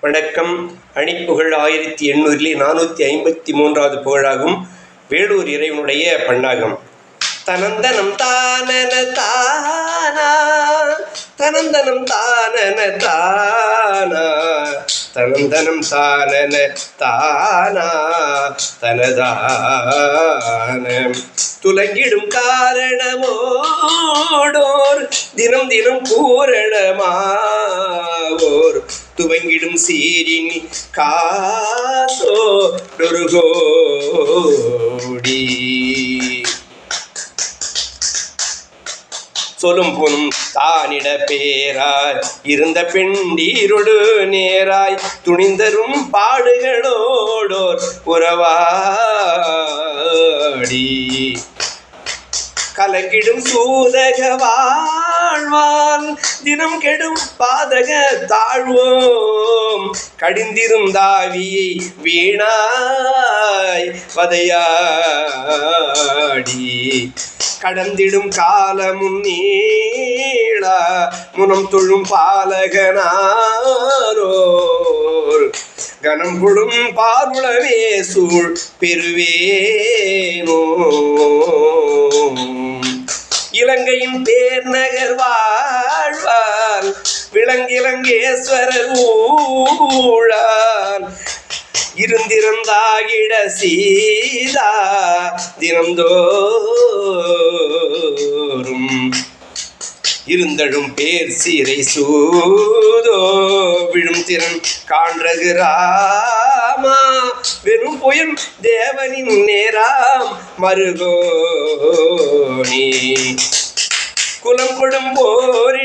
வணக்கம். அணிப்புகழ் ஆயிரத்தி எண்ணூறிலே நானூற்றி ஐம்பத்தி மூன்றாவது புகழாகும். வேலூர் இறைவனுடைய பண்ணாகம் தனந்தனம் தானன தானா? தனந்தனம் தானன தானா? தனந்தனம் தானன தானா? தனதான துலங்கிடும் காரணமோடோர் தினம் தினம் பூரணமாவோர். துவங்கிடும் சீரின் காசோ சொல்லும் பொனும் தானிட பேராய் இருந்த பெண்டீரொடு நேராய் துணிந்தரும் பாடுகளோடோர் உறவாடி. கலக்கிடும் சூதகவா வாழ்வான். தினம் கெடும் பாதக தாழ்வோம். கடிந்திருந்தாவியை வீணாய் வதையாடி. கடந்திடும் காலமும் நீளா முனம் தொழும் பாலகனாரோர். கனம் கொடும் பார்வுளவே சூழ் பெருவேனோ இலங்கையும் பேர் நகர் வாழ்வான். விலங்கிலங்கேஸ்வரர் ஊழான். இருந்திருந்தாகிட சீதா தினந்தோறும். இருந்தழும் பேர் சீரை சூதோ விழும் திறன் காண்றகுராமா வெறும் புயல் தேவனின் நேராம். மருகோணி குலம்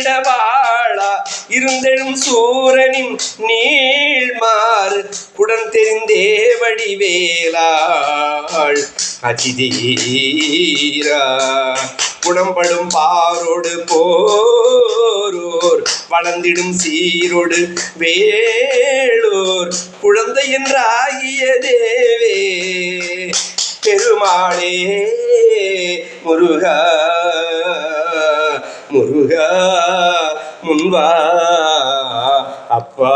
வாழா இருந்தெழும் சூரனின் நீழ்மாறு குடன் தெரிந்தே வடிவேலாள். அதிதீரா குணம்படும் பாரோடு போரோர் வளர்ந்திடும் சீரோடு வேளோர் குழந்தை என்றாகிய தேவே பெருமாளே முருகா. முருகா முன்வா அப்பா